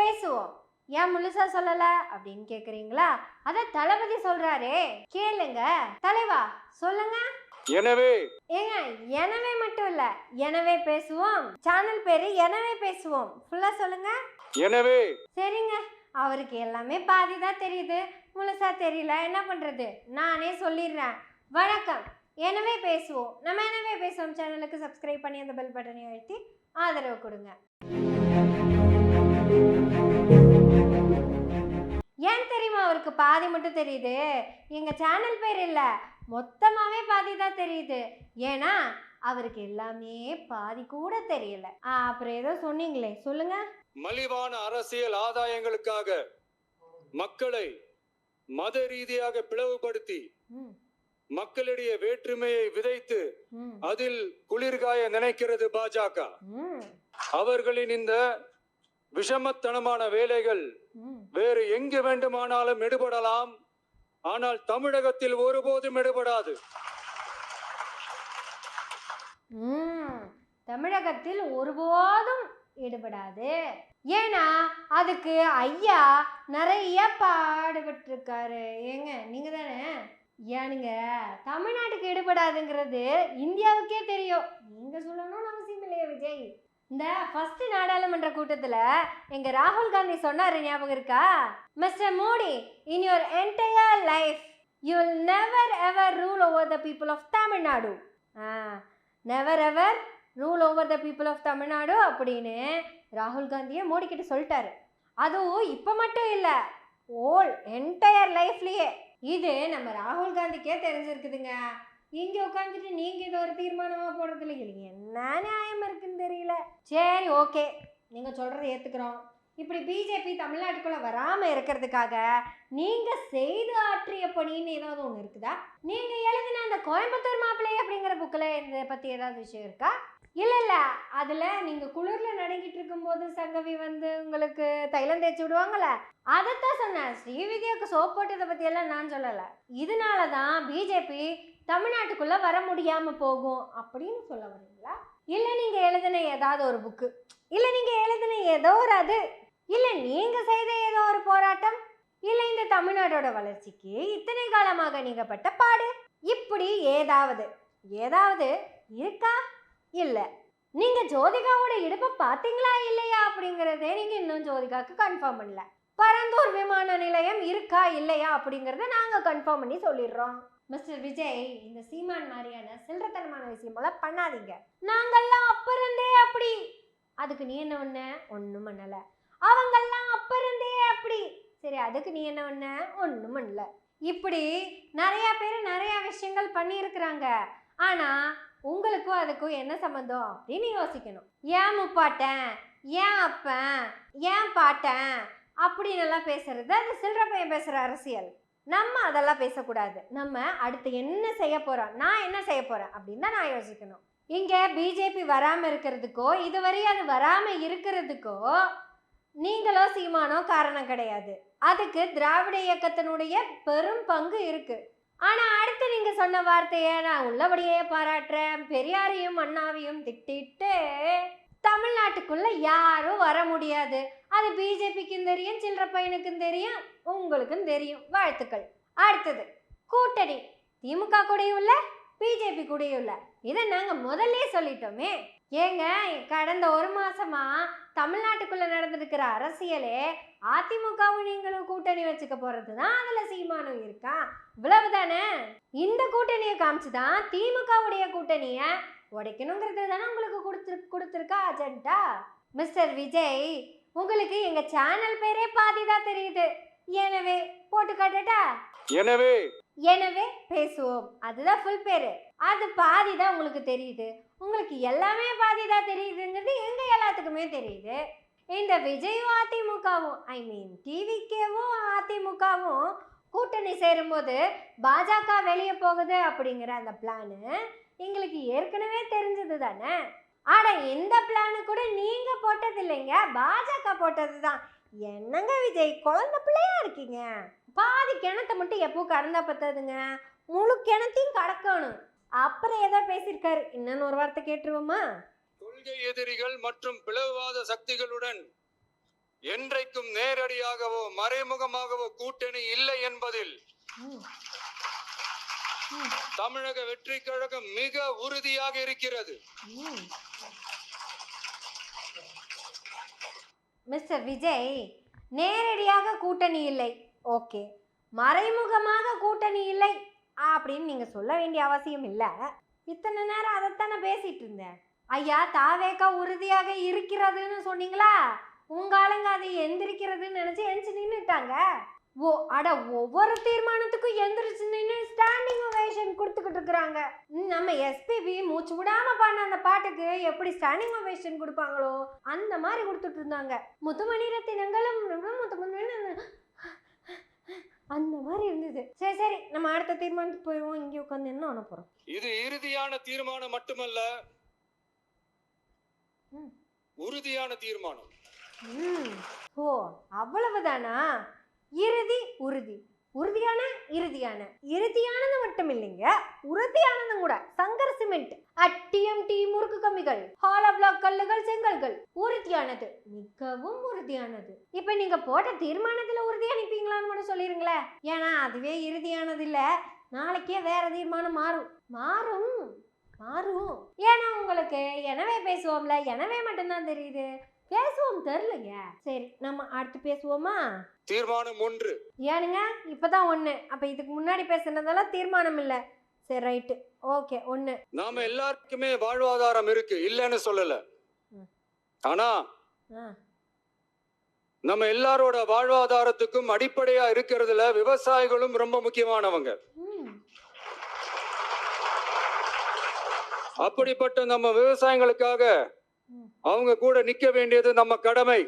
பேசுவோம். ஏன் முழுசா சொல்லல? அப்படின்னு கேக்குறீங்களா? அத தளபதி சொல்றாரே. கேளுங்க. தலைவா சொல்லுங்க. எனவே. ஏங்க எனவே மட்டும் இல்ல எனவே பேசுவோம். சேனல் பேரு எனவே பேசுவோம். ஃபுல்லா சொல்லுங்க. எனவே. சரிங்க. அவருக்கு எல்லாமே பாதி தான் தெரியுது. முழுசா தெரியல. என்ன பண்றது? நானே சொல்லிடுறேன். வணக்கம். எனவே பேசுவோம். நம்ம எனவே பேசுவோம். சேனலுக்கு சப்ஸ்கிரைப் பண்ணி அந்த பெல் பட்டனை அழுத்தி ஆதரவு கொடுங்க. ஏன் தெரியுமா அவருக்கு பாதி மட்டும் தெரியுது? எங்க சேனல் பேர் இல்ல. மொத்தமாவே பாதி தான் தெரியுது. ஏன்னா அவருக்கு எல்லாமே பாதி கூட தெரியல. அப்புறம் ஏதோ சொன்னீங்களே சொல்லுங்க. மலிவான அரசியல் ஆதாயங்களுக்காக மக்களை மத ரீதியாக பிளவுபடுத்தி மக்களிடையே வேற்றுமையை விதைத்து அதில் குளிர்காய நினைக்கிறது பாஜக. அவர்களின் இந்த விஷமத்தனமான வேலைகள். வேறு எங்கு வேண்டுமானாலும் எடுபடலாம். ஆனால் தமிழகத்தில் ஒருபோதும் எடுபடாது. ம், தமிழகத்தில் ஒருபோதும் ஈடுபடாது ஏன்னா அதுக்கு ஐயா நிறைய பாடுபட்டிருக்காரு ஏங்க நீங்க தானே? ஏனுங்க தமிழ்நாட்டுக்கு ஈடுபடாதுங்கிறது இந்தியாவுக்கே தெரியும். நீங்க சொல்லணும்னு அவசியம் இல்லையா விஜய். இந்த ஃபர்ஸ்ட் நாடாளுமன்ற கூட்டத்தில் எங்கள் ராகுல் காந்தி சொன்னார் ஞாபகம் இருக்கா? Mister Modi in your entire life you will never ever rule over the people of Tamil Nadu ah never ever rule over the people of Tamil Nadu அப்படின்னு ராகுல் காந்தியே மோடி கிட்ட சொல்லிட்டாரு. அதுவும் இப்போ மட்டும் இல்லை ஓல் என்டையர் லைஃப்லேயே இது நம்ம ராகுல் காந்திக்கே தெரிஞ்சிருக்குதுங்க. இங்கே உட்காந்துட்டு நீங்கள் இது ஒரு தீர்மானமாக போடுறதில்ல. இல்லைங்க என்ன நியாயம் இருக்குன்னு தெரியல. சரி ஓகே. நீங்கள் சொல்கிறத ஏற்றுக்கிறோம் இப்படி பிஜேபி தமிழ்நாட்டுக்குள்ளே வராமல் இருக்கிறதுக்காக நீங்கள் செய்து ஆற்றிய பணின்னு ஏதாவது ஒன்று இருக்குதா? நீங்கள் எழுதின அந்த கோயம்புத்தூர் மாப்பிள்ளை அப்படிங்கிற புக்கில் இதை பற்றி ஏதாவது விஷயம் இருக்கா? இல்லை இல்லை. அதில் நீங்கள் குளிரில் நடுங்கிட்டு இருக்கும்போது சங்கவி வந்து உங்களுக்கு தைலம் தேய்ச்சி விடுவாங்கல்ல? அதைத்தான் சொன்னேன். ஸ்ரீவித்யாவுக்கு சோப் போட்டதை பற்றியெல்லாம் நான் சொல்லலை. இதனால தான் பிஜேபி தமிழ்நாட்டுக்குள்ளே வர முடியாமல் போகும் அப்படின்னு சொல்ல வரீங்களா? இல்லை நீங்கள் எழுதின ஏதாவது ஒரு புக்கு இல்லை நீங்கள் எழுதின ஏதோ ஒரு அது இல்லை நீங்கள் செய்த ஏதோ ஒரு போராட்டம் இல்லை இந்த தமிழ்நாடோட வளர்ச்சிக்கு இத்தனை காலமாக நீங்கள் பட்ட பாடு இப்படி ஏதாவது ஏதாவது இருக்கா? இல்லை. நீங்கள் ஜோதிகாவோட இடுப்பை பார்த்தீங்களா இல்லையா அப்படிங்கிறதே நீங்கள் இன்னும் ஜோதிகாவுக்கு கன்ஃபார்ம் பண்ணல. பரந்தூர் விமான நிலையம் இருக்கா இல்லையா அப்படிங்கிறத நாங்கள் கன்ஃபார்ம் பண்ணி சொல்லிடுறோம். மிஸ்டர் விஜய் இந்த சீமான் மாதிரியான சில்லறத்தனமான விஷயமெல்லாம் பண்ணாதீங்க. நாங்கெல்லாம் அப்ப இருந்தே அப்படி. அதுக்கு நீ என்ன பண்ண? ஒன்றும் பண்ணலை. அவங்கெல்லாம் அப்ப இருந்தே அப்படி. சரி அதுக்கு நீ என்ன பண்ண? ஒன்றும் பண்ணல. இப்படி நிறைய பேர் நிறைய விஷயங்கள் பண்ணியிருக்கிறாங்க. ஆனா உங்களுக்கும் அதுக்கும் என்ன சம்மந்தம் அப்படின்னு யோசிக்கணும். ஏன் முப்பாட்டன் ஏன் அப்பன்? ஏன் பாட்டன்? அப்படின்னு எல்லாம் பேசுறது அது சில்லற பையன் பேசுற அரசியல். நம்ம அதெல்லாம் பேசக்கூடாது. நம்ம அடுத்து என்ன செய்ய போறோம் நான் என்ன செய்ய போறேன் அப்படின்னு தான் நான் யோசிக்கணும். இங்க பிஜேபி வராம இருக்கிறதுக்கோ இதுவரை அது வராம இருக்கிறதுக்கோ நீங்களோ சீமானோ காரணம் கிடையாது. அதுக்கு திராவிட இயக்கத்தினுடைய பெரும் பங்கு இருக்கு. ஆனா அடுத்து நீங்க சொன்ன வார்த்தையை நான் உள்ளபடியே பாராட்டுறேன். பெரியாரையும் அண்ணாவையும் திட்டிட்டு தமிழ்நாட்டுக்குள்ள யாரும் வர முடியாது. அது பிஜேபிக்கும் தெரியும் சில்லற பையனுக்கும் தெரியும் உங்களுக்கும் தெரியும். வாழ்த்துக்கள். அடுத்தது கூட்டணி. திமுக கூடயும் இல்லை பிஜேபி கூடயும் இல்லை. இதை நாங்கள் முதல்ல சொல்லிட்டோமே. ஏங்க கடந்த ஒரு மாசமா தமிழ்நாட்டுக்குள்ள நடந்திருக்கிற அரசியலே அதிமுகவும் நீங்களும் கூட்டணி வச்சுக்க போறது தான் அதுல சீமானம் இருக்கா? இவ்வளவுதானே? இந்த கூட்டணியை காமிச்சு தான் திமுகவுடைய கூட்டணிய உடைக்கணுங்கிறது தானே உங்களுக்கு கொடுத்துரு கொடுத்துருக்கா அஜெண்டா மிஸ்டர் விஜய் உங்களுக்கு எங்க சேனல் பேரே பாதி தான் தெரியுது. எனவே போட்டு காட்டட்டா? எனவே எனவே பேசுவோம். அதுதான் ஃபுல் பேரு. அது பாதி தான் உங்களுக்கு தெரியுது. உங்களுக்கு எல்லாமே பாதி தான் தெரியுதுங்கிறது எங்க எல்லாத்துக்குமே தெரியுது. இந்த விஜயும் அதிமுகவும் ஐ மீன் டிவிக்கேவும் அதிமுகவும் கூட்டணி சேரும்போது பாஜக வெளியே போகுது அப்படிங்கிற அந்த பிளானு எங்களுக்கு ஏற்கனவே தெரிஞ்சது தானே? ஆனா இந்த பிளானு கூட நீங்க போட்டது இல்லைங்க. பாஜக போட்டது தான். என்னங்க விஜய் குழந்தை பிள்ளையா இருக்கீங்க? பாதி கிணத்த மட்டும் எப்போ கடந்தா பத்தாதுங்க. முழு கிணத்தையும் கடக்கணும். அப்புறம் ஏதோ பேசியிருக்காரு. இன்னொன்னு ஒரு வார்த்தை கேட்டுருவோமா? கொள்கை எதிரிகள் மற்றும் பிளவுவாத சக்திகளுடன் என்றைக்கும் நேரடியாகவோ மறைமுகமாகவோ கூட்டணி இல்லை என்பதில். தமிழக வெற்றி கழகம் மிக உறுதியாக இருக்கிறது. மிஸ்டர் விஜய் நேரடியாக கூட்டணி இல்லை. ஓகே. மறைமுகமாக கூட்டணி இல்லை. அப்படின்னு நீங்கள் சொல்ல வேண்டிய அவசியம் இல்லை. இத்தனை நேரம் அதைத்தானே பேசிகிட்டு இருந்தேன். ஐயா தாவேக்கா உறுதியாக இருக்கிறதுன்னு சொன்னீங்களா? உங்க ஆளுங்க அதை எந்திரிக்கிறதுன்னு நினச்சி எந்திரிச்சு நின்றுட்டாங்க ஓ அட ஒவ்வொரு தீர்மானத்துக்கும் எந்திரிச்சு நின்று ஸ்டாண்டிங் ஒவேஷன் கொடுத்துக்கிட்டு இருக்கிறாங்க. நம்ம எஸ்பிபி மூச்சு விடாம பாடின அந்த பாட்டுக்கு எப்படி ஸ்டாண்டிங் ஒவேஷன் கொடுப்பாங்களோ அந்த மாதிரி கொடுத்துட்டு இருந்தாங்க. முத்துமணி ரத்தினங்களும் முத்துமணி அந்த மாதிரி இருந்தது. சரி சரி நம்ம அடுத்த தீர்மானத்துக்கு போயிடுவோம் இங்கே உட்காந்து என்ன பண்ண போறோம்? இது இறுதியான தீர்மானம் மட்டுமல்ல. உறுதியான தீர்மானம். ஓ அவ்வளவுதானா? இறுதி உறுதி. உறுதியான இறுதியான. இறுதியானது மட்டும் இல்லைங்க உறுதியானதும் கூட. சங்கர் சிமெண்ட் அட்டிஎம்டி முறுக்கு கம்மிகள் ஹாலோ கல்லுகள் செங்கல்கள். உறுதியானது மிகவும் உறுதியானது. இப்ப நீங்க போட்ட தீர்மானத்துல உறுதி அனுப்பீங்களான்னு மட்டும் சொல்லிருங்களேன். ஏன்னா அதுவே இறுதியானது இல்ல நாளைக்கே வேற தீர்மானம் மாறும். மாறும். மாறும். ஏன்னா உங்களுக்கு எனவே பேசுவோம்ல எனவே மட்டும்தான் தெரியுது. பேசுவோம் தெரிலங்க சரி நம்ம அடுத்து பேசுவோமா? தீர்மானம் ஒன்று. ஏனுங்க இப்பதான் ஒண்ணு. அப்ப இதுக்கு முன்னாடி பேசுனதெல்லாம் தீர்மானம் இல்ல. சரி ரைட்டு. ஓகே ஒண்ணு. நாம எல்லாருக்குமே வாழ்வாதாரம் இருக்கு. இல்லைன்னு சொல்லல. ஆனா ஆ, நம்ம எல்லாரோட வாழ்வாதாரத்துக்கும் அடிப்படையா இருக்கிறதுல விவசாயிகளும் ரொம்ப முக்கியமானவங்க. ம், அப்படிப்பட்ட நம்ம விவசாயிகளுக்காக. அவங்க கூட நிக்க வேண்டியது நம்ம கடமை.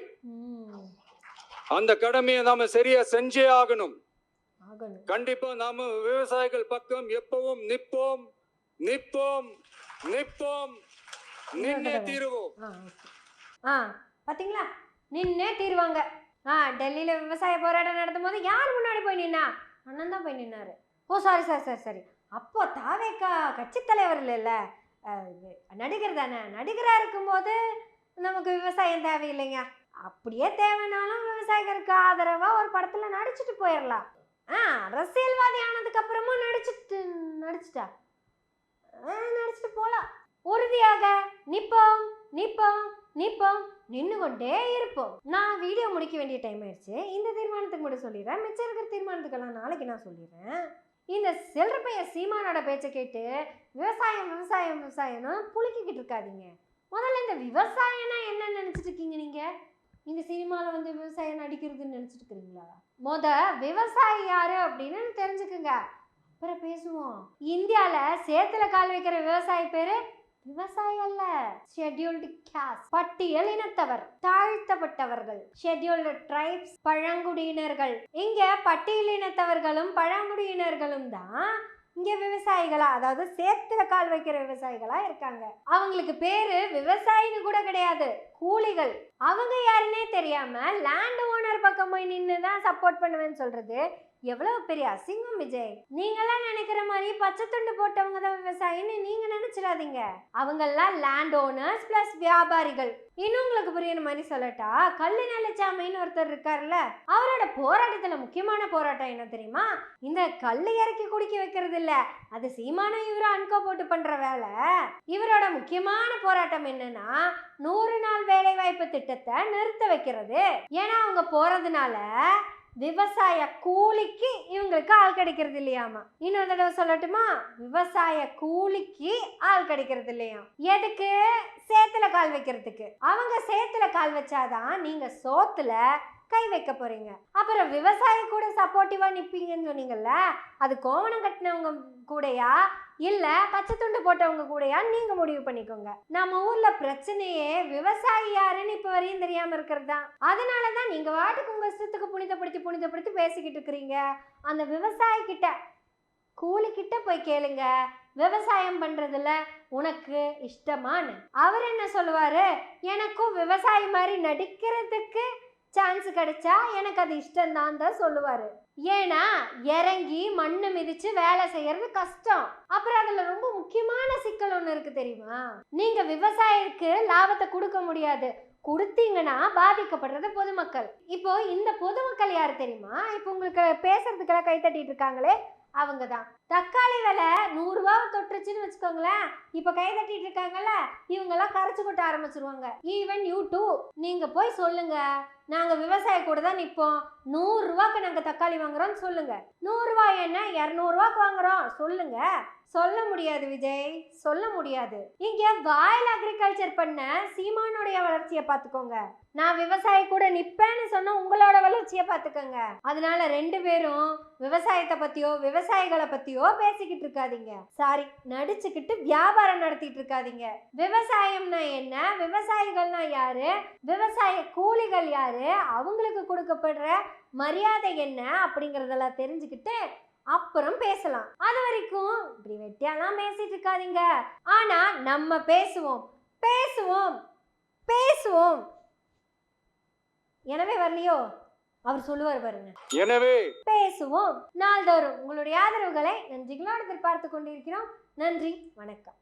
அந்த கடமையை நாம சரியா செஞ்சே ஆகணும். கண்டிப்பா நாம விவசாயிகள் பக்கம் எப்பவும் நிப்போம் நிப்போம் நிப்போம். நின்னே தீருவோம். ஆ பாத்தீங்களா? நின்னே தீருவாங்க. ஆ டெல்லியில விவசாய போராட்டம் நடத்தும் போது யார் முன்னாடி போய் நின்னா? அண்ணன் தான் போய் நின்னாரு. Oh sorry sorry sorry sorry அப்போ தாவேக்கா கட்சி தலைவர் இல்லைல்ல? நடிகர் தானே? நடிகராக இருக்கும்போது நமக்கு விவசாயம் தேவையில்லைங்க. அப்படியே தேவைனாலும் விவசாயிகளுக்கு ஆதரவாக ஒரு படத்தில் நடிச்சுட்டு போயிடலாம் ஆ அரசியல்வாதி ஆனதுக்கு அப்புறமும் நடிச்சுட்டு நடிச்சுட்டா? ஆ, நடிச்சுட்டு போகலாம் உறுதியாக நிற்போம் நிற்போம் நிற்போம் நின்று கொண்டே இருப்போம். நான் வீடியோ முடிக்க வேண்டிய டைம் ஆயிடுச்சு. இந்த தீர்மானத்துக்கு மட்டும் சொல்லிடுறேன். மிச்சம் இருக்கிற தீர்மானத்துக்கெல்லாம் நாளைக்கு நான் சொல்லிடுறேன். இந்த செல்ற பையன் சீமானோட பேச்சை கேட்டு விவசாயம் விவசாயம் விவசாயம்னு புளிக்கிக்கிட்டு இருக்காதீங்க. முதல்ல இந்த விவசாயம்னா என்ன நினச்சிட்டு இருக்கீங்க நீங்கள் இந்த சினிமாவில் வந்து விவசாயம் நடிக்கிறதுன்னு நினச்சிட்டு இருக்கிறீங்களா? முத விவசாயி யார் அப்படின்னு தெரிஞ்சுக்குங்க. அப்புறம் பேசுவோம். இந்தியாவில் சேத்துல கால் வைக்கிற விவசாயி பேர் விவசாயி அல்ல ஷெட்யூல்டு கேஸ் பட்டியல் இனத்தவர் தாழ்த்தப்பட்டவர்கள். ஷெட்யூல்டு ட்ரைப்ஸ் பழங்குடியினர்கள். இங்க பட்டியல் இனத்தவர்களும் பழங்குடியினர்களும் தான் இங்க விவசாயிகளா அதாவது சேத்துல கால் வைக்கிற விவசாயிகளா இருக்காங்க. அவங்களுக்கு பேரு விவசாயின்னு கூட கிடையாது கூலிகள். அவங்க யாருன்னே தெரியாம லேண்ட் ஓனர் பக்கம் போய் நின்று தான் சப்போர்ட் பண்ணுவேன்னு சொல்றது. எவ்வளவு பெரிய அசிங்கம் விஜய். நீங்கெல்லாம் நினைக்கிற மாதிரி பச்சை துண்டு போட்டவங்க தான் விவசாயின்னு நீங்க நினைச்சிடாதீங்க. அவங்கெல்லாம் லேண்ட் ஓனர்ஸ் பிளஸ் வியாபாரிகள். இன்னும் உங்களுக்கு புரியுற மாதிரி சொல்லட்டா கல்லு நல்லச்சாமின்னு ஒருத்தர் இருக்கார்ல அவரோட போராட்டத்துல முக்கியமான போராட்டம் என்ன தெரியுமா? இந்த கல்லு இறக்கி குடிக்க வைக்கிறது இல்ல அது சீமான இவரும் அன்கோ போட்டு பண்ற வேலை. இவரோட முக்கியமான போராட்டம் என்னன்னா நூறு நாள் வேலை வாய்ப்பு திட்டத்தை நிறுத்த வைக்கிறது. ஏன்னா அவங்க போறதுனால விவசாய கூலிக்கு இவங்களுக்கு ஆள் கிடைக்கிறது இல்லையாமா? இன்னொரு தடவை சொல்லட்டுமா? விவசாய கூலிக்கு ஆள் கிடைக்கிறது இல்லையா? எதுக்கு? சேத்துல கால் வைக்கிறதுக்கு. அவங்க சேத்துல கால் வச்சாதான் நீங்க சோத்துல கை வைக்க போறீங்க. அப்புறம் விவசாயி கூட சப்போர்ட்டிவா நிப்பீங்கன்னு சொன்னீங்கல்ல அது கோவணம் கட்டினவங்க கூடயா? இல்ல பச்சை துண்டு போட்டவங்க கூடயா? நீங்க முடிவு பண்ணிக்கோங்க. நம்ம ஊர்ல பிரச்சனையே விவசாயி யாருன்னு இப்ப வரையும் தெரியாம இருக்கிறது தான் அதனாலதான் நீங்க வாட்டுக்கு உங்க இஷ்டத்துக்கு புனிதப்படுத்தி புனிதப்படுத்தி பேசிக்கிட்டு இருக்கிறீங்க. அந்த விவசாயி கிட்ட கூலி கிட்ட போய் கேளுங்க. விவசாயம் பண்றதுல உனக்கு இஷ்டமான்னு. அவர் என்ன சொல்லுவாரு? எனக்கும் விவசாயி மாதிரி நடிக்கிறதுக்கு சான்ஸ் கிடைச்சா எனக்கு அது இஷ்டம்தான் தான் சொல்லுவார். ஏன்னா இறங்கி மண்ணு மிதிச்சு வேலை செய்யறது கஷ்டம். அப்புறம் அதுல ரொம்ப முக்கியமான சிக்கல் ஒன்று இருக்கு தெரியுமா? நீங்க விவசாயிக்கு லாபத்தை கொடுக்க முடியாது. கொடுத்தீங்கன்னா பாதிக்கப்படுறது பொதுமக்கள். இப்போ இந்த பொதுமக்கள் யார் தெரியுமா? இப்போ உங்களுக்கு பேசுறதுக்கெல்லாம் கை தட்டிட்டு இருக்காங்களே அவங்க தான் தக்காளி விலை நூறுரூவாவை தொட்டுருச்சுன்னு வச்சுக்கோங்களேன். இப்போ கை தட்டிட்டு இருக்காங்கல்ல இவங்கெல்லாம் கரைச்சி கொட்ட ஆரம்பிச்சிருவாங்க. ஈவன் யூ டூ நீங்கள் போய் சொல்லுங்கள் நாங்கள் விவசாய கூட தான் நிற்போம் நூறுரூவாக்கு நாங்கள் தக்காளி வாங்குறோம்னு சொல்லுங்க. நூறுரூவா என்ன? இரநூறுவாக்கு வாங்குறோம். சொல்லுங்க. சொல்ல முடியாது விஜய். சொல்ல முடியாது. இங்க வாயில் அக்ரிகல்ச்சர் பண்ண சீமானுடைய வளர்ச்சியை பார்த்துக்கோங்க. நான் விவசாயி கூட நிப்பேன்னு சொன்ன உங்களோட வளர்ச்சியை பார்த்துக்கோங்க. அதனால ரெண்டு பேரும் விவசாயத்தை பத்தியோ விவசாயிகளை பத்தியோ பேசிக்கிட்டு இருக்காதீங்க. சாரி நடிச்சுக்கிட்டு வியாபாரம் நடத்திட்டு இருக்காதீங்க. விவசாயம்னா என்ன? விவசாயிகள்னா யாரு? விவசாய கூலிகள் யாரு? அவங்களுக்கு கொடுக்கப்படுற மரியாதை என்ன? அப்படிங்கறதெல்லாம் தெரிஞ்சுக்கிட்டு அப்புறம் பேசலாம். அது வரைக்கும் இப்படி வெட்டியாலாம் பேசிட்டு இருக்காதீங்க. ஆனா நம்ம பேசுவோம். பேசுவோம். பேசுவோம். எனவே வரலையோ? அவர் சொல்லுவார் பாருங்க. எனவே பேசுவோம். நாள்தோறும் உங்களுடைய ஆதரவுகளை நன்றிகளோடு எதிர்பார்த்து கொண்டிருக்கிறோம். நன்றி வணக்கம்.